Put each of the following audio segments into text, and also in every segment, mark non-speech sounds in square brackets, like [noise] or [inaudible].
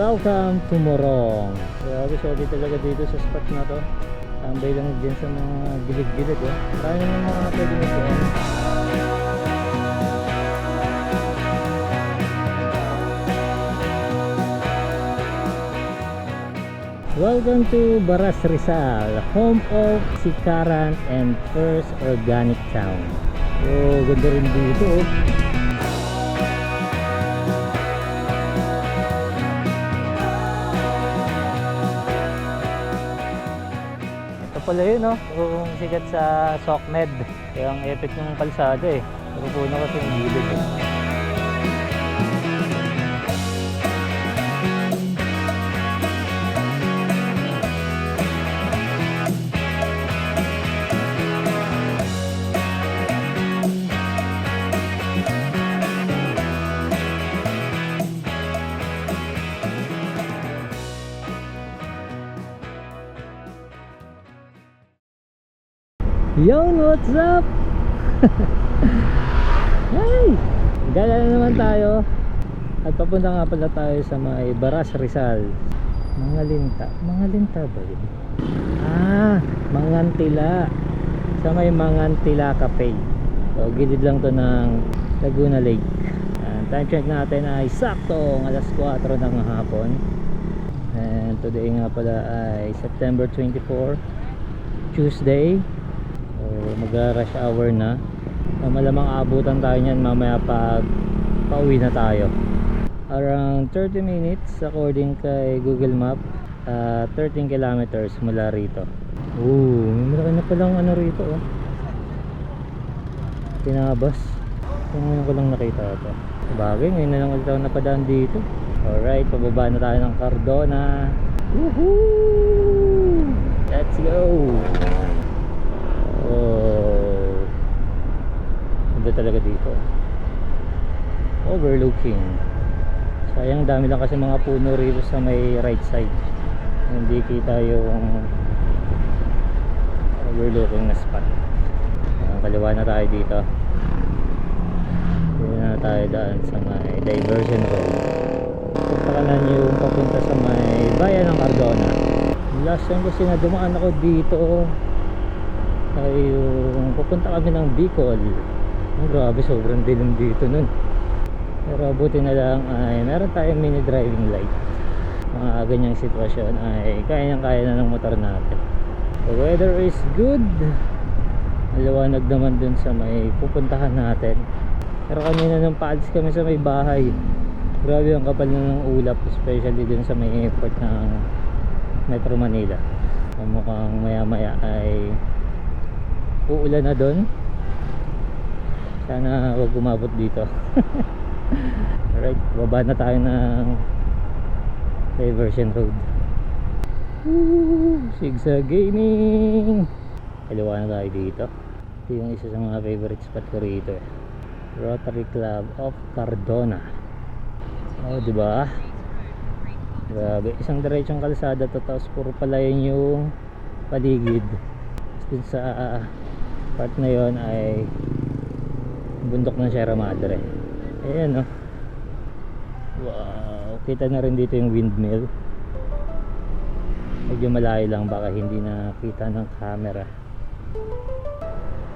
Welcome to Morong. Grabe, solid talaga dito sa spot na to. Tambay lang din sa mga gilid-gilid. Oh. Marami naman mga pwede mo po. Welcome to Baras Rizal, home of Sikaran and First Organic Town. Oh, ganda rin dito. Oh. Pala yun, no? Yung sikat sa SOCMED. Kaya ang epic ng kalsada eh. Pero puno kasi yung gilid eh. Yon, what's up? [laughs] Hey! Gala na naman tayo. At papunta nga pala tayo sa may Baras Rizal. Mga linta. Mga linta ba yun? Ah, Mangantila. Sa may Mangantila Cafe. So, gilid lang to ng Laguna Lake. Ayan, time check natin ay sakto alas 4 ng hapon. And today nga pala ay September 24, Tuesday. So, mag-rush hour na. So, malamang aabutan tayo niyan mamaya pag pauwi na tayo. Around 30 minutes according kay Google Map. ah, 13 kilometers mula rito. Ooh, may malaki na palang ano rito oh. Tinabas. Kung ngayon ko lang nakita ito. Bagay, ngayon na lang ulit ako napadaan dito. Alright, pababa na tayo ng Cardona. Woohoo! Let's go! Oh. Ganda talaga dito. Overlooking. Sayang dami lang kasi mga puno rito sa may right side. Hindi kita yung overlooking na spot. Ayan, kaliwa na tayo dito. Hindi na tayo daan sa may diversion road. Pagpakanan yung papunta sa may bayan ng Cardona. Last time kasi na dumaan ako dito ay yung pupunta kami ng Bicol oh, grabe sobrang dilim dito nun pero buti na lang ay meron tayong mini driving light. Mga ganyang sitwasyon ay kaya kaya na ng motor natin. The weather is good. Maliwanag naman dun sa may pupuntahan natin. Pero kanina nang paalis kami sa may bahay grabe ang kapal na ng ulap especially dun sa may airport ng Metro Manila. Mukhang maya maya ay uulan na doon sana wag umabot dito [laughs] alright baba na tayo ng diversion road. Woo! Sigsa Gaming! Kaliwa na tayo dito. Ito yung isa sa mga favorite spot ko rito eh. Rotary Club of Cardona. Oh ba? Grabe. Isang diretsong kalsada to tapos puro palayan yung paligid. Dun sa ah, part na yon ay bundok ng Sierra Madre ayan oh. Wow kita na rin dito yung windmill. Medyo malayo lang baka hindi nakita ng camera.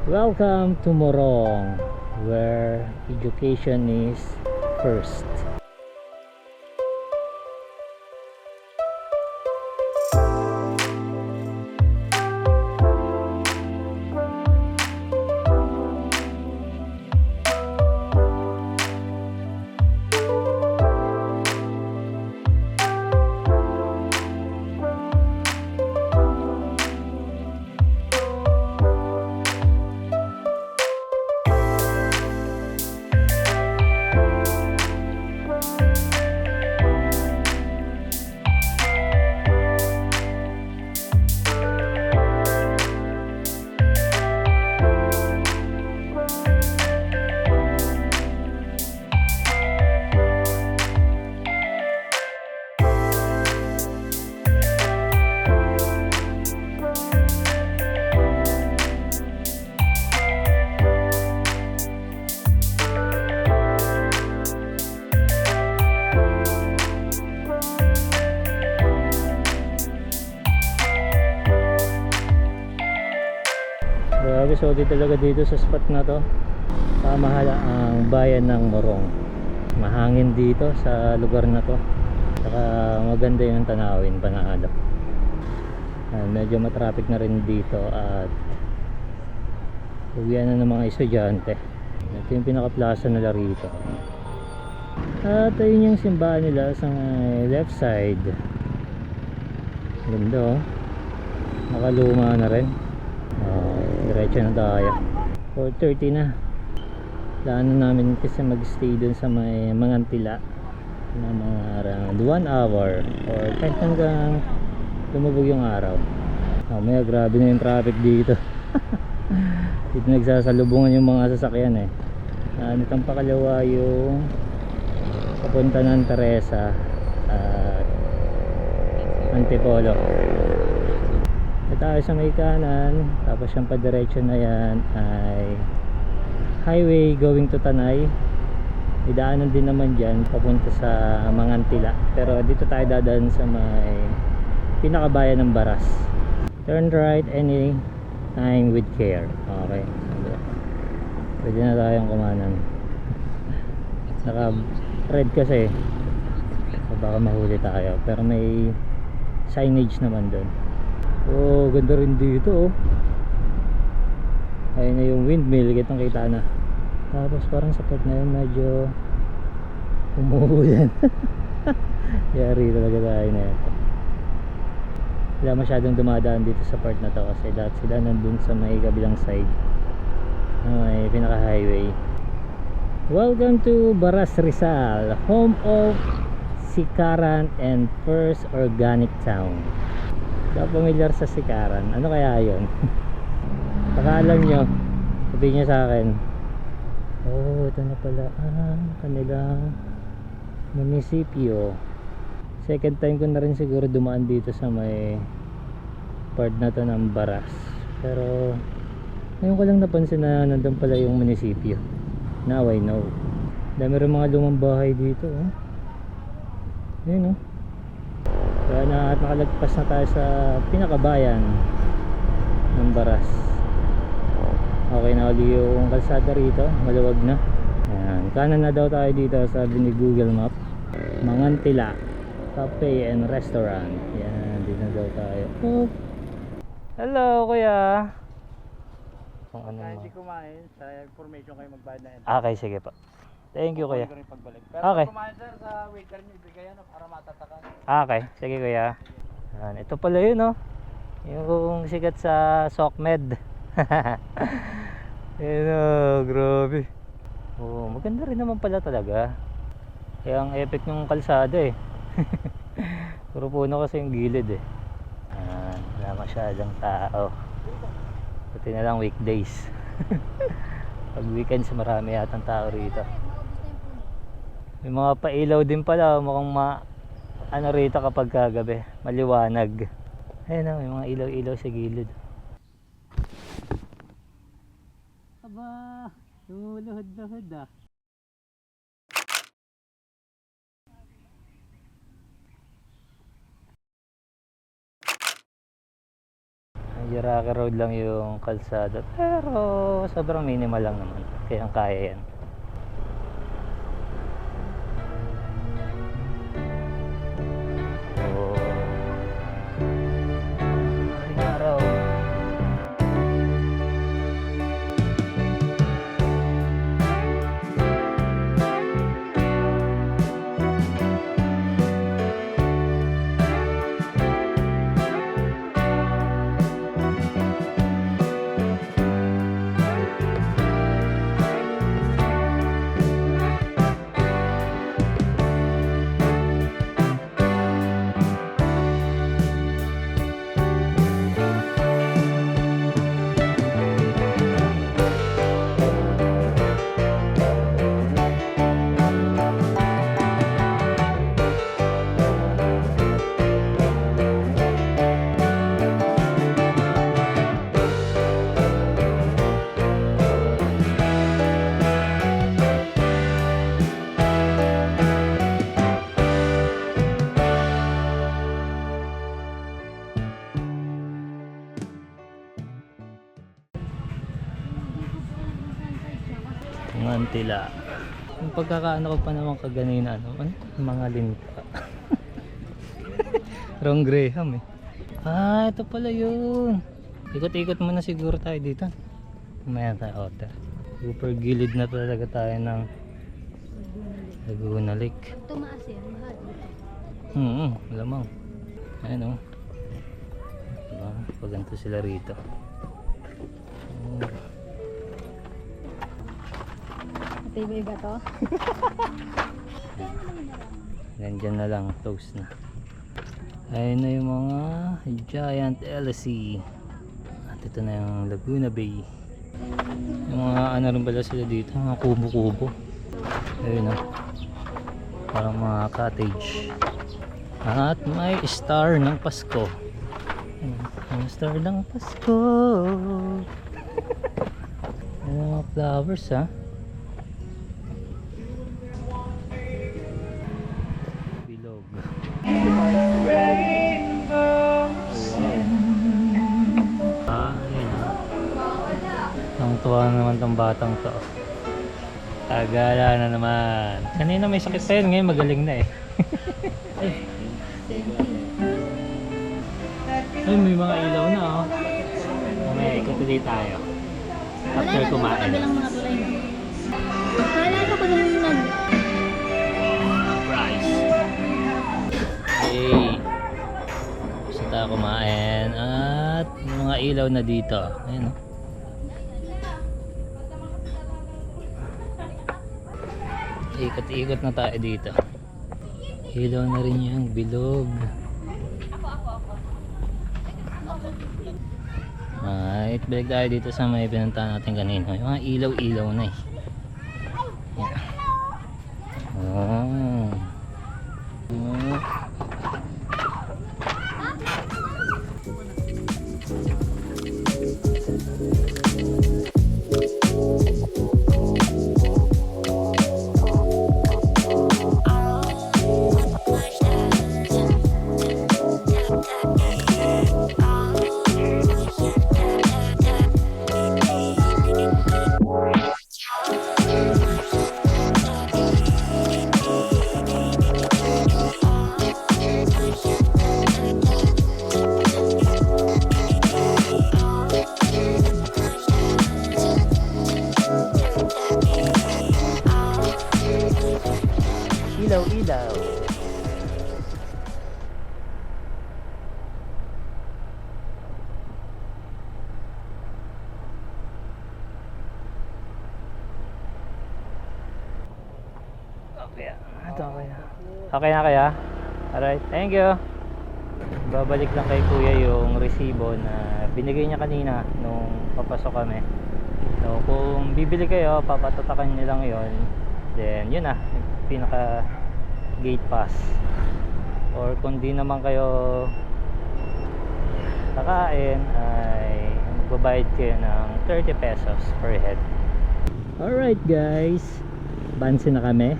Welcome to Morong where education is first solid talaga dito sa spot na to. Pamahala ang bayan ng Morong. Mahangin dito sa lugar na to. Saka maganda yung tanawin, panalo. Ah, medyo matraffic na rin dito at uwian na ng mga estudyante. Ito yung pinaka-plaza nila rito. At ayun yung simbahan nila sa left side. Ganda oh. Nakaluma na rin. Oh, diretso na tayo. 4.30 na. Plano namin kasi mag-stay dun sa may Mangantila na mga around 1 hour or kahit hanggang lumubog yung araw. Oh, may grabe na yung traffic dito. [laughs] dito nagsasalubungan yung mga sasakyan eh. Uh, nitong pakalawa yung papunta ng Teresa at Antipolo. Tayo sa may kanan, tapos yung padiretso na yan ay highway going to Tanay. Idaanan din naman dyan papunta sa Mangantila. Pero dito tayo dadaan sa may pinakabayan ng Baras. Turn right any time with care. Okay. Pwede na tayong kumanan. Naka red kasi. So baka mahuli tayo. Pero may signage naman doon. Oh, ganda rin dito oh. Ayun na yung windmill, kitang kita na. Tapos parang sa part na yun medyo umuulan. [laughs] Yari talaga tayo na ito. Wala masyadong dumadaan dito sa part na to kasi dahil sila nandun sa may kabilang side may pinaka highway. Welcome to Baras Rizal, home of Sikaran and First Organic Town. Dapat familiar sa Sikaran. Ano kaya yun? [laughs] Baka alam nyo, sabihin nyo sa akin. Oh, ito na pala ang kanilang munisipyo. Second time ko na rin siguro dumaan dito sa may part na to ng Baras. Pero ngayon ko lang napansin na nandun pala yung munisipyo. Now I know. Dami rin mga lumang bahay dito. Oh. Ayun oh. Na at nakalagpas na tayo sa pinakabayan ng Baras. Okay na uli yung kalsada rito. Maluwag na. Ayan. Kanan na daw tayo dito sabi ni Google Map. Mangantila Cafe and Restaurant. Yan. Dito na daw tayo. Oh. Hello kuya. Kung ano kumain, sa information kayo magbayad na entry. Okay, sige po. Thank you kuya. Pero Okay. sa waiter nyo, ibigay yan para matatakan. Okay, sige kuya. Yan, ito pala yun oh. Yung sikat sa SOCMED. [laughs] Yun oh, grabe. Oh, maganda rin naman pala talaga. Kaya ang epic ng kalsada eh. [laughs] Puro puno kasi yung gilid eh. Yan, wala masyadong tao. Buti na lang weekdays. [laughs] Pag weekends marami yatang tao rito. May mga pailaw din pala, mukhang ma ano rito kapag kagabi, maliwanag. Ayun na, may mga ilaw-ilaw sa gilid. Aba, lumuluhod-luhod ah. Rocky road lang yung kalsada. Pero sobrang minimal lang naman. Kaya kaya yan. Yung pagkakaano ko pa naman kaganina, ano, ano? mga linta. [laughs] Wrong Graham eh. Ah, ito pala yun. Ikot-ikot muna siguro tayo dito. Mamaya tayo order. Super gilid na talaga tayo ng Laguna Lake. Tumaas yan, mahal. Hmm, lamang. Ayan o. Diba? Paganto sila rito. Oh. Ito iba-iba to. [laughs] Nandyan na lang, toast na. Ayun na yung mga giant LSE. At ito na yung Laguna Bay. Yung mga ano rin pala sila dito, mga kubo-kubo. Ayun na. Parang mga cottage. At may star ng Pasko. Ang star ng Pasko. [laughs] Ayun ang mga flowers ha. Ang tuwa naman tong batang to. Tagala na naman. Kanina may sakit pa yun, ngayon magaling na eh. [laughs] Ay. Ay, may mga ilaw na oh. Mamaya, ikot ulit tayo. After kumain. Kabilang mga tulay na. Naalala ko nung nag... Surprise! Hey! Gusto tayo kumain at mga ilaw na dito. Ayun oh. Ikot-ikot na tayo dito. Ilaw na rin yung bilog. Alright, balik tayo dito sa may pinuntahan natin kanina. Yung mga ilaw-ilaw na eh. Ilaw, ilaw. Okay, ito okay na. Okay na kaya? Alright, thank you. Babalik lang kay kuya yung resibo na binigay niya kanina nung papasok kami. So kung bibili kayo, papatatakan niyo lang yon. Then yun na, yung pinaka gate pass. Or kung di naman kayo kakain ay magbabayad kayo ng 30 pesos per head. Alright guys, bansi na kami.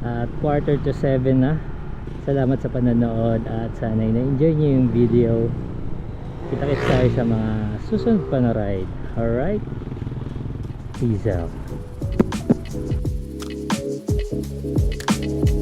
At quarter to 7 na. Salamat sa panonood at sana'y na-enjoy nyo yung video. Kita-kits tayo sa mga susunod pa na ride. Alright? Peace out. thank you